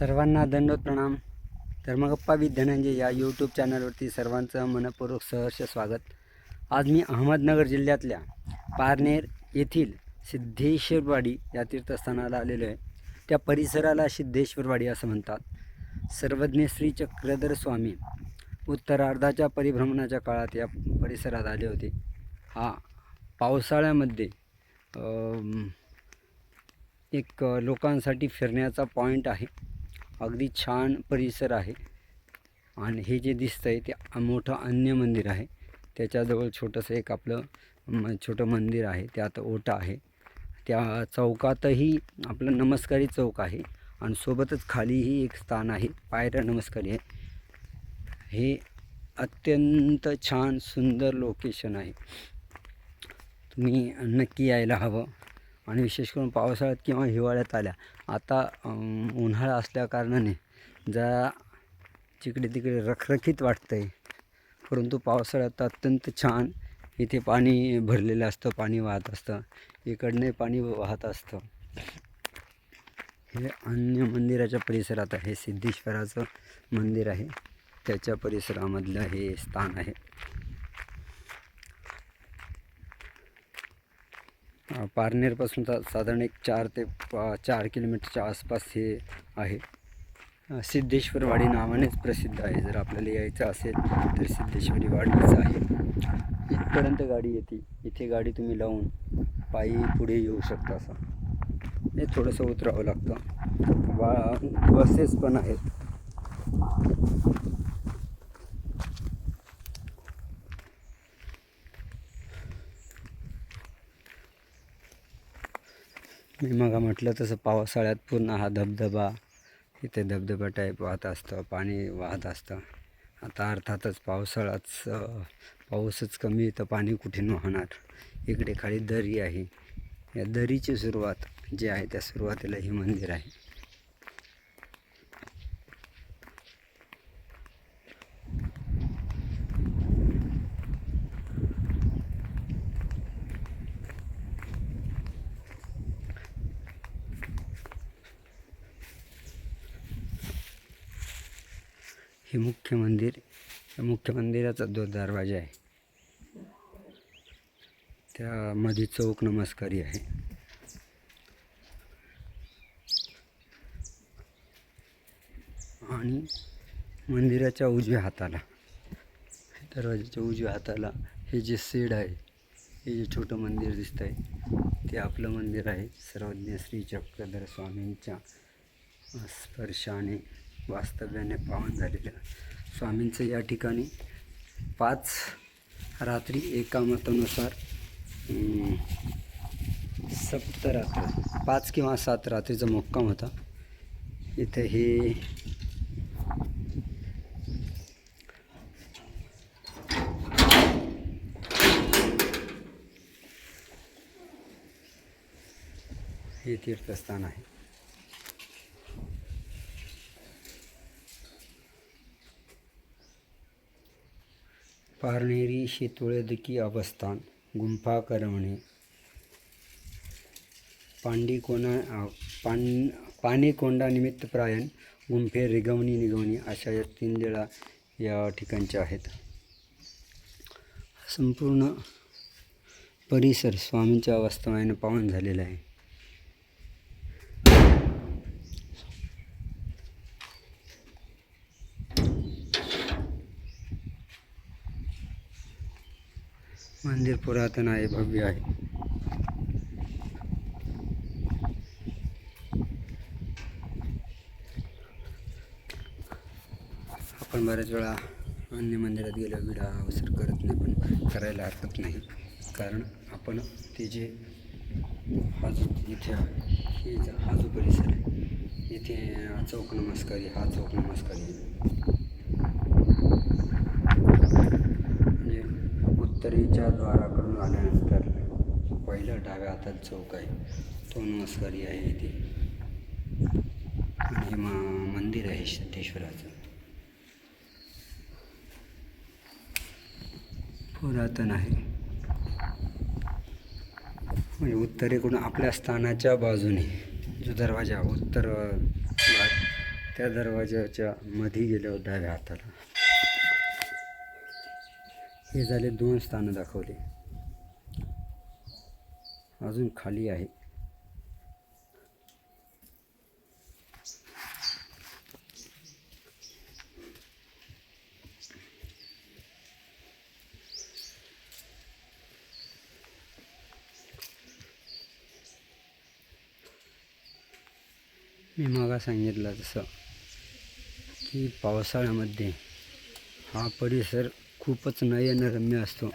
सर्वांना दंडोत प्रणाम. धर्मगप्पा विथ धनंजय या यूट्यूब चॅनलवरती सर्वांचं मनपूर्वक सहर्ष स्वागत. आज मी अहमदनगर जिल्ह्यातल्या पारनेर येथील सिद्धेश्वरवाडी या तीर्थस्थानाला आलेलो आहे. त्या परिसराला सिद्धेश्वरवाडी असं म्हणतात. सर्वज्ञ श्री चक्रधर स्वामी उत्तरार्धाच्या परिभ्रमणाच्या काळात या परिसरात आले होते. हा पावसाळ्यामध्ये एक लोकांसाठी फिरण्याचा पॉईंट आहे. अगदी छान परिसर आहे. आणि हे जे दिसतं आहे ते मोठं अन्य मंदिर आहे. त्याच्याजवळ छोटंसं एक आपलं म छोटं मंदिर आहे. त्यात ओटा आहे. त्या चौकातही आपलं नमस्कारी चौक आहे. आणि सोबतच खालीही एक स्थान आहे. पायऱ्या नमस्कारी आहे. हे अत्यंत छान सुंदर लोकेशन आहे. तुम्ही नक्की यायला हवं. आणि विशेष करून पावसाळ्यात किंवा हिवाळ्यात आल्या. आता उन्हाळा असल्याकारणाने जरा जिकडे तिकडे रखरखीत वाटतं आहे परंतु पावसाळ्यात अत्यंत छान इथे पाणी भरलेलं असतं पाणी वाहत असतं. इकडने पाणी वाहत असतं. हे अन्य मंदिराच्या परिसरात आहे. सिद्धेश्वराचं मंदिर आहे. त्याच्या परिसरामधलं हे स्थान आहे. पारनेरपासून सा साधारण एक चार ते पा चार किलोमीटरच्या आसपास हे आहे. सिद्धेश्वरवाडी नावानेच प्रसिद्ध आहे. जर आपल्याला यायचं असेल तर सिद्धेश्वरी वाडीच आहे. इथपर्यंत गाडी येते. इथे गाडी तुम्ही लावून पायी पुढे येऊ शकता असं. हे थोडंसं उतरावं लागतं. बा बसेस पण आहेत. मी मग म्हटलं तसं पावसाळ्यात पूर्ण हा धबधबा इथे धबधबा टाईप वाहत असतं पाणी वाहत असतं. आता अर्थातच पावसाळाच पाऊसच कमी तर पाणी कुठे वाहणार इकडे खाली दरी आहे. या दरीची सुरुवात जी आहे त्या सुरुवातीला हे मंदिर आहे. हे मुख्य मंदिर या मुख्य मंदिराचा जो दरवाजा आहे त्यामध्ये चौक नमस्कारी आहे. आणि मंदिराच्या उजव्या हाताला दरवाजाच्या उजव्या हाताला हे जे शेड आहे हे जे छोटं मंदिर दिसतं आहे ते आपलं मंदिर आहे. सर्वज्ञ श्री चक्रधर स्वामींच्या स्पर्शाने वास्तव्याने पावन झालेले स्वामींचं या ठिकाणी पाच रात्री एका मतानुसार सप्तरात्र पाच किंवा सात रात्रीचा मुक्काम होता. इथे हे हे तीर्थस्थान आहे. पारनेरी शेतोळेदकी अवस्थान गुंफा करवणे पांडिकोना पान पाणीकोंडा निमित्तप्रायण गुंफे रिगवणी निगवणी अशा या तीन वेळा या ठिकाणच्या आहेत. संपूर्ण परिसर स्वामींच्या वास्तव्याने पावन झालेला आहे. मंदिर पुरातन आहे भव्य आहे. आपण बऱ्याच वेळा अन्य मंदिरात गेल्या विडा अवसर करत नाही पण करायला हरकत नाही. कारण आपण ते जे हा जो इथे हे हा जो परिसर आहे इथे चौक नमस्कारी हा चौक नमस्कारी आहे म्हणजे उत्तरेच्या द्वाराकडून आल्यानंतर पहिला डाव्या हातात चौक आहे. तो नमस्कारी आहे इथे. आणि हे मा- मंदिर आहे सिद्धेश्वराचं. पुरातन आहे. म्हणजे उत्तरेकडून आपल्या स्थानाच्या बाजूने जो दरवाजा उत्तर त्या दरवाजाच्या मध्ये गेल्यावर डाव्या हाताला. हे झाले दोन स्थानं दाखवले. अजून खाली आहे. मी मागा सांगितलं तसं की पावसाळ्यामध्ये हा परिसर खूपच नयनरम्य असतो.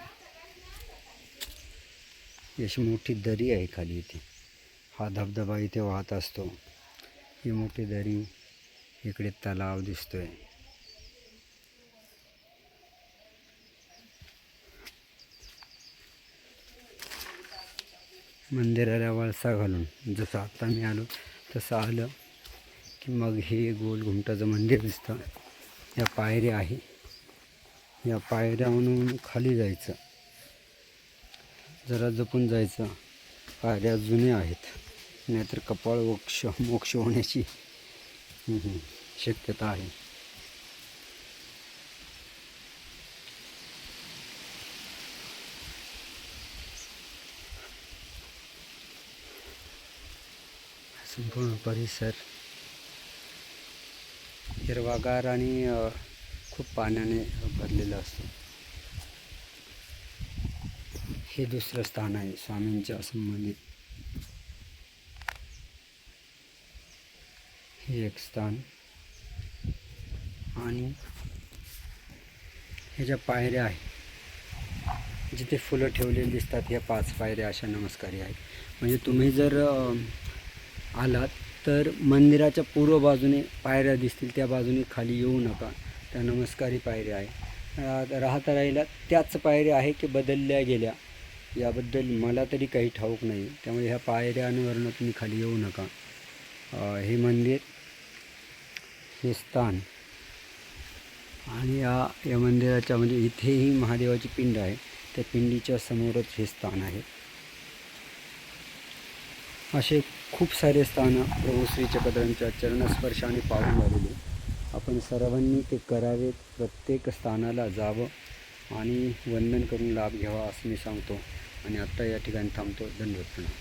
अशी मोठी दरी आहे खाली इथे. हा धबधबा इथे वाहत असतो. ही मोठी दरी इकडे तलाव दिसतोय. मंदिराला वळसा घालून जसं आत्ता मी आलो तसं आलं की मग हे गोल घुमटाचं मंदिर दिसतं. या पायऱ्या आहे. या पायऱ्या म्हणून खाली जायचं. जरा जपून जायचं. पायऱ्या जुन्या आहेत. नाहीतर कपाळ मोक्ष मोक्ष होण्याची शक्यता आहे. संपूर्ण परिसर हिरवागार आणि खूप पाण्याने भरलेलं असतं. हे दुसरं स्थान आहे स्वामींच्या संबंधित. हे एक स्थान. आणि हे ज्या पायऱ्या आहे जिथे फुलं ठेवलेली दिसतात ह्या पाच पायऱ्या अशा नमस्कारी आहेत. म्हणजे तुम्ही जर आलात तर मंदिराच्या पूर्व बाजूने पायऱ्या दिसतील त्या बाजूने खाली येऊ नका. त्या नमस्कारी पायऱ्या आहे. राहता राहिला त्याच पायऱ्या आहे की बदलल्या गेल्या. याबद्दल मला तरी काही ठाऊक नाही. त्यामुळे ह्या पायऱ्यांवरनं तुम्ही खाली येऊ नका. हे मंदिर हे स्थान आणि या या मंदिराच्या म्हणजे इथेही महादेवाची पिंड आहे. त्या पिंडीच्या समोरच हे स्थान आहे. असे खूप सारे स्थानं प्रभू श्री चक्रधरांच्या चरणस्पर्शाने पाहून झालेले आपण सर्वांनी ते करावेत प्रत्येक स्थानाला जावं आणि वंदन करून लाभ घ्यावा असं मी सांगतो. आणि आत्ता या ठिकाणी थांबतो. धन्यवाद प्रणाम